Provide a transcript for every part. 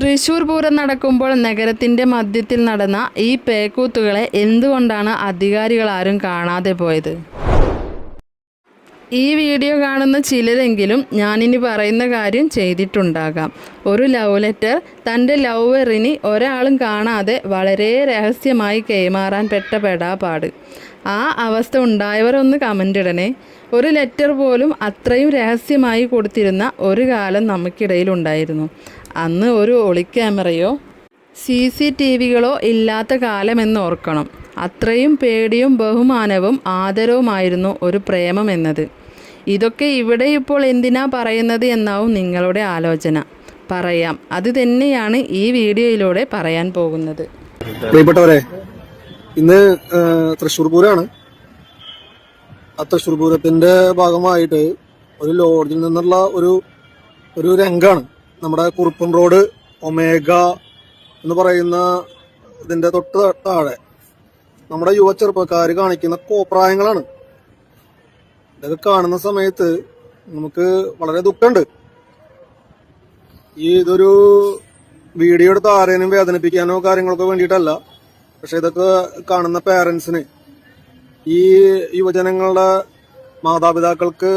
തൃശൂർ പൂരം നടക്കുമ്പോൾ നഗരത്തിന്റെ മധ്യത്തിൽ നടന്ന ഈ പേക്കൂത്തുകളെ എന്തുകൊണ്ടാണ് അധികാരികൾ ആരും കാണാതെ പോയത്? ഈ വീഡിയോ കാണുന്ന ചിലരെങ്കിലും ഞാനിനി പറയുന്ന കാര്യം ചെയ്തിട്ടുണ്ടാകാം. ഒരു ലവ് ലെറ്റർ തന്റെ ലവറിന് ഒരാളും കാണാതെ വളരെ രഹസ്യമായി കൈമാറാൻ പെട്ട പെടാപാട്. ആ അവസ്ഥ ഉണ്ടായവരൊന്ന് കമന്റ് ഇടണേ. ഒരു ലെറ്റർ പോലും അത്രയും രഹസ്യമായി കൊടുത്തിരുന്ന ഒരു കാലം നമുക്കിടയിലുണ്ടായിരുന്നു അന്ന് ഒരു ഒളിക്യാമറയോ സി സി ടി വികളോ ഇല്ലാത്ത കാലമെന്ന് ഓർക്കണം അത്രയും പേടിയും ബഹുമാനവും ആദരവുമായിരുന്നു ഒരു പ്രേമം എന്നത്. ഇതൊക്കെ ഇവിടെ ഇപ്പോൾ എന്തിനാ പറയുന്നത് എന്നാവും നിങ്ങളുടെ ആലോചന. പറയാം. അത് തന്നെയാണ് ഈ വീഡിയോയിലൂടെ പറയാൻ പോകുന്നത്. പ്രിയപ്പെട്ടവരെ ഇന്ന് തൃശ്ശൂർ പൂരമാണ് ആ തൃശ്ശൂർ പൂരത്തിന്റെ ഭാഗമായിട്ട് ഒരു ലോഡ്ജിൽ നിന്നുള്ള ഒരു ഒരു രംഗാണ്. നമ്മുടെ കുറുപ്പൻ റോഡ് ഒമേഗ എന്ന് പറയുന്ന ഇതിന്റെ തൊട്ട് താഴെ നമ്മുടെ യുവ ചെറുപ്പക്കാർ കാണിക്കുന്ന കോപ്രായങ്ങളാണ്. ഇതൊക്കെ കാണുന്ന സമയത്ത് നമുക്ക് വളരെ ദുഃഖമുണ്ട്. ഈ ഇതൊരു വീഡിയോ എടുത്ത് ആരെയും വേദനിപ്പിക്കാനോ കാര്യങ്ങൾക്കോ വേണ്ടിയിട്ടല്ല. പക്ഷെ ഇതൊക്കെ കാണുന്ന പേരൻസിന് ഈ യുവജനങ്ങളുടെ മാതാപിതാക്കൾക്ക്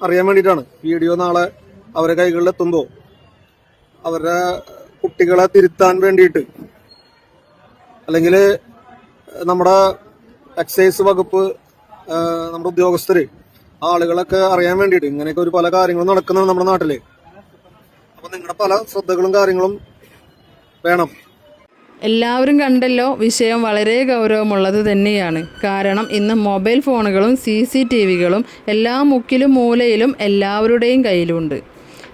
അറിയാൻ വേണ്ടിയിട്ടാണ്. വീഡിയോ നാളെ അവരുടെ കൈകളിൽ എത്തുമ്പോൾ അവരുടെ കുട്ടികളെ തിരുത്താൻ വേണ്ടിയിട്ട്. അല്ലെങ്കിൽ നമ്മുടെ എക്സൈസ് വകുപ്പ് നമ്മുടെ ഉദ്യോഗസ്ഥര് ആളുകളൊക്കെ അറിയാൻ വേണ്ടിയിട്ട് ഇങ്ങനെയൊക്കെ ഒരു പല കാര്യങ്ങളും നടക്കുന്നുണ്ട് നമ്മുടെ നാട്ടിൽ. അപ്പൊ നിങ്ങളുടെ പല ശ്രദ്ധകളും കാര്യങ്ങളും വേണം. എല്ലാവരും കണ്ടല്ലോ വിഷയം വളരെ ഗൗരവമുള്ളത് തന്നെയാണ്. കാരണം ഇന്ന് മൊബൈൽ ഫോണുകളും സി സി ടി വികളും എല്ലാ മുക്കിലും മൂലയിലും എല്ലാവരുടെയും കയ്യിലുണ്ട്.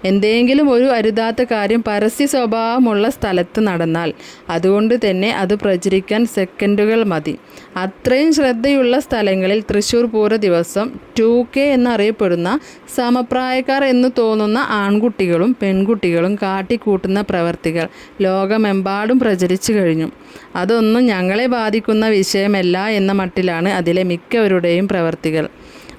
എന്തെങ്കിലും ഒരു അരുതാത്ത കാര്യം പരസ്യ സ്വഭാവമുള്ള സ്ഥലത്ത് നടന്നാൽ അതുകൊണ്ട് തന്നെ അത് പ്രചരിക്കാൻ സെക്കൻഡുകൾ മതി. അത്രയും ശ്രദ്ധയുള്ള സ്ഥലങ്ങളിൽ തൃശ്ശൂർ പൂര ദിവസം ടു കെ എന്നറിയപ്പെടുന്ന സമപ്രായക്കാർ എന്ന് തോന്നുന്ന ആൺകുട്ടികളും പെൺകുട്ടികളും കാട്ടിക്കൂട്ടുന്ന പ്രവർത്തികൾ ലോകമെമ്പാടും പ്രചരിച്ചു കഴിഞ്ഞു. അതൊന്നും ഞങ്ങളെ ബാധിക്കുന്ന വിഷയമല്ല എന്ന മട്ടിലാണ് അതിലെ മിക്കവരുടെയും പ്രവർത്തികൾ.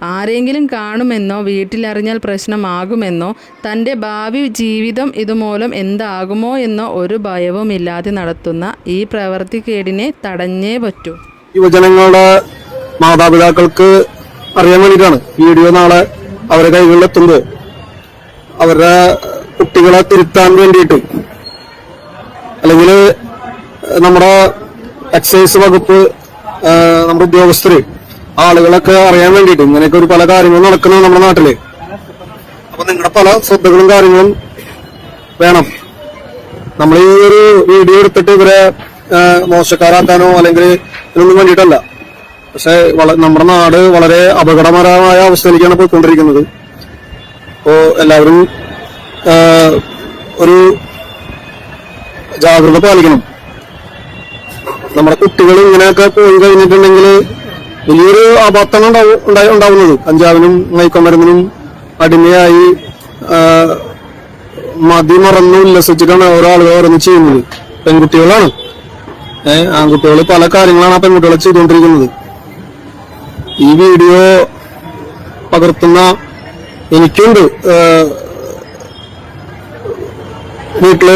ആരെങ്കിലും കാണുമെന്നോ വീട്ടിലറിഞ്ഞാൽ പ്രശ്നമാകുമെന്നോ തന്റെ ഭാവി ജീവിതം ഇതുമൂലം എന്താകുമോ എന്നോ ഒരു ഭയവുമില്ലാതെ നടത്തുന്ന ഈ പ്രവൃത്തിക്കേടിനെ തടഞ്ഞേ പറ്റൂ. യുവജനങ്ങളുടെ മാതാപിതാക്കൾക്ക് അറിയാൻ വേണ്ടിയിട്ടാണ് വീഡിയോ നാളെ അവരുടെ എത്തുന്നത് അവരുടെ കുട്ടികളെ തിരുത്താൻ വേണ്ടിയിട്ട്. അല്ലെങ്കിൽ നമ്മുടെ എക്സൈസ് വകുപ്പ് നമ്മുടെ ഉദ്യോഗസ്ഥര് ആളുകളൊക്കെ അറിയാൻ വേണ്ടിയിട്ട് ഇങ്ങനെയൊക്കെ ഒരു പല കാര്യങ്ങളും നടക്കുന്നത് നമ്മുടെ നാട്ടിൽ. അപ്പൊ നിങ്ങളുടെ പല ശ്രദ്ധകളും കാര്യങ്ങളും വേണം. നമ്മൾ ഈ ഒരു വീഡിയോ എടുത്തിട്ട് ഇവരെ മോശക്കാരാക്കാനോ അല്ലെങ്കിൽ ഇതിനൊന്നും വേണ്ടിയിട്ടല്ല. പക്ഷെ നമ്മുടെ നാട് വളരെ അപകടകരമായ അവസ്ഥയിലേക്കാണ് പോയിക്കൊണ്ടിരിക്കുന്നത്. അപ്പോ എല്ലാവരും ഒരു ജാഗ്രത പാലിക്കണം. നമ്മുടെ കുട്ടികൾ ഇങ്ങനെയൊക്കെ പോയി കഴിഞ്ഞിട്ടുണ്ടെങ്കിൽ വലിയൊരു അബദ്ധങ്ങൾ ഉണ്ടാവുന്നത്. കഞ്ചാവിനും മയക്കുമരുന്നിനും അടിമയായി മതി മറന്നു ഉല്ലസിച്ചിട്ടാണ് ഓരോ ആളുകൾ ഓരോന്ന് ചെയ്യുന്നത്. പെൺകുട്ടികളാണ്. ഏഹ് ആൺകുട്ടികൾ പല കാര്യങ്ങളാണ് ആ പെൺകുട്ടികളെ ചെയ്തുകൊണ്ടിരിക്കുന്നത്. ഈ വീഡിയോ പകർത്തുന്ന എനിക്കുണ്ട്. വീട്ടിൽ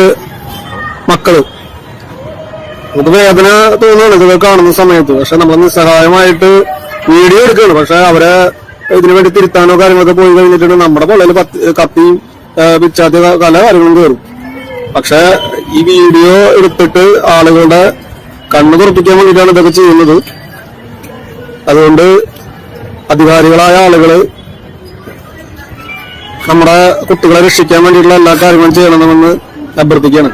മക്കൾ. നമുക്ക് വേദന തോന്നുകയാണ് ഇതൊക്കെ കാണുന്ന സമയത്ത്. പക്ഷെ നമ്മൾ നിസ്സഹായമായിട്ട് വീഡിയോ എടുക്കുകയാണ്. പക്ഷെ അവരെ ഇതിനു വേണ്ടി തിരുത്താനോ കാര്യങ്ങളൊക്കെ പോയി കഴിഞ്ഞിട്ടുണ്ട്. നമ്മുടെ പൊള്ളയിൽ കത്തിയും പിച്ചാത്തി പല കാര്യങ്ങളും കയറും പക്ഷെ ഈ വീഡിയോ എടുത്തിട്ട് ആളുകളുടെ കണ്ണു തുറപ്പിക്കാൻ വേണ്ടിയിട്ടാണ് ഇതൊക്കെ ചെയ്യുന്നത്. അതുകൊണ്ട് അധികാരികളായ ആളുകൾ നമ്മുടെ കുട്ടികളെ രക്ഷിക്കാൻ വേണ്ടിയിട്ടുള്ള എല്ലാ കാര്യങ്ങളും ചെയ്യണമെന്ന് അഭ്യർത്ഥിക്കുകയാണ്.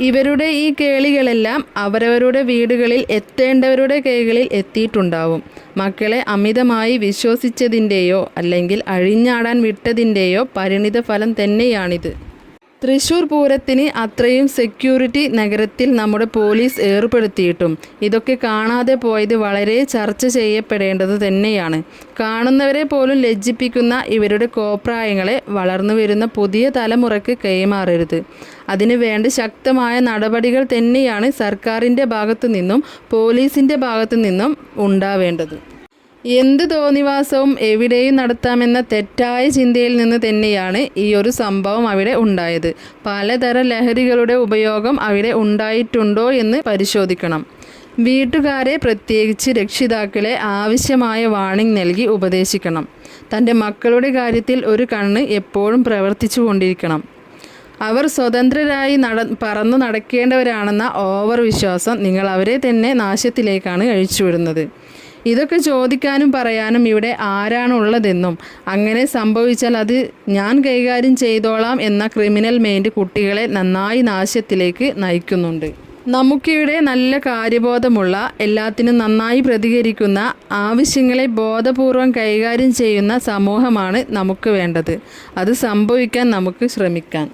ഇവരുടെ ഈ കേളികളെല്ലാം അവരവരുടെ വീടുകളിൽ എത്തേണ്ടവരുടെ കൈകളിൽ എത്തിയിട്ടുണ്ടാവും. മക്കളെ അമിതമായി വിശ്വസിച്ചതിന്റെയോ അല്ലെങ്കിൽ അഴിഞ്ഞാടാൻ വിട്ടതിന്റെയോ പരിണിത ഫലം തന്നെയാണിത്. തൃശൂർ പൂരത്തിന് അത്രയും സെക്യൂരിറ്റി നഗരത്തിൽ നമ്മുടെ പോലീസ് ഏർപ്പെടുത്തിയിട്ടും. ഇതൊക്കെ കാണാതെ പോയത് വളരെ ചർച്ച ചെയ്യപ്പെടേണ്ടത് തന്നെയാണ്. കാണുന്നവരെ പോലും ലജ്ജിപ്പിക്കുന്ന ഇവരുടെ കോപ്രായങ്ങളെ വളർന്നു വരുന്ന പുതിയ തലമുറയ്ക്ക് കൈമാറരുത്. അതിനു വേണ്ട ശക്തമായ നടപടികൾ തന്നെയാണ് സർക്കാരിന്റെ ഭാഗത്തു നിന്നും പോലീസിന്റെ ഭാഗത്തു നിന്നും ഉണ്ടാവേണ്ടത്. എന്ത് തോന്നിവാസവും എവിടെയും നടത്താമെന്ന തെറ്റായ ചിന്തയിൽ നിന്ന് തന്നെയാണ് ഈ ഒരു സംഭവം അവിടെ ഉണ്ടായത്. പലതരം ലഹരികളുടെ ഉപയോഗം അവിടെ ഉണ്ടായിട്ടുണ്ടോ എന്ന് പരിശോധിക്കണം. വീട്ടുകാരെ പ്രത്യേകിച്ച് രക്ഷിതാക്കളെ ആവശ്യമായ വാണിംഗ് നൽകി ഉപദേശിക്കണം. തന്റെ മക്കളുടെ കാര്യത്തിൽ ഒരു കണ്ണ് എപ്പോഴും പ്രവർത്തിച്ചു കൊണ്ടിരിക്കണം. അവർ സ്വതന്ത്രരായി നട പറന്നു നടക്കേണ്ടവരാണെന്ന ഓവർ വിശ്വാസം നിങ്ങൾ അവരെ തന്നെ നാശത്തിലേക്കാണ് അഴിച്ചുവിടുന്നത് ഇതൊക്കെ ചോദിക്കാനും പറയാനും ഇവിടെ ആരാണുള്ളതെന്നും അങ്ങനെ സംഭവിച്ചാൽ അത് ഞാൻ കൈകാര്യം ചെയ്തോളാം എന്ന ക്രിമിനൽ മൈൻഡ് കുട്ടികളെ നന്നായി നാശത്തിലേക്ക് നയിക്കുന്നുണ്ട്. നമുക്കിവിടെ നല്ല കാര്യബോധമുള്ള എല്ലാത്തിനും നന്നായി പ്രതികരിക്കുന്ന ആവശ്യങ്ങളെ ബോധപൂർവം കൈകാര്യം ചെയ്യുന്ന സമൂഹമാണ് നമുക്ക് വേണ്ടത്. അത് സംഭവിക്കാൻ നമുക്ക് ശ്രമിക്കാൻ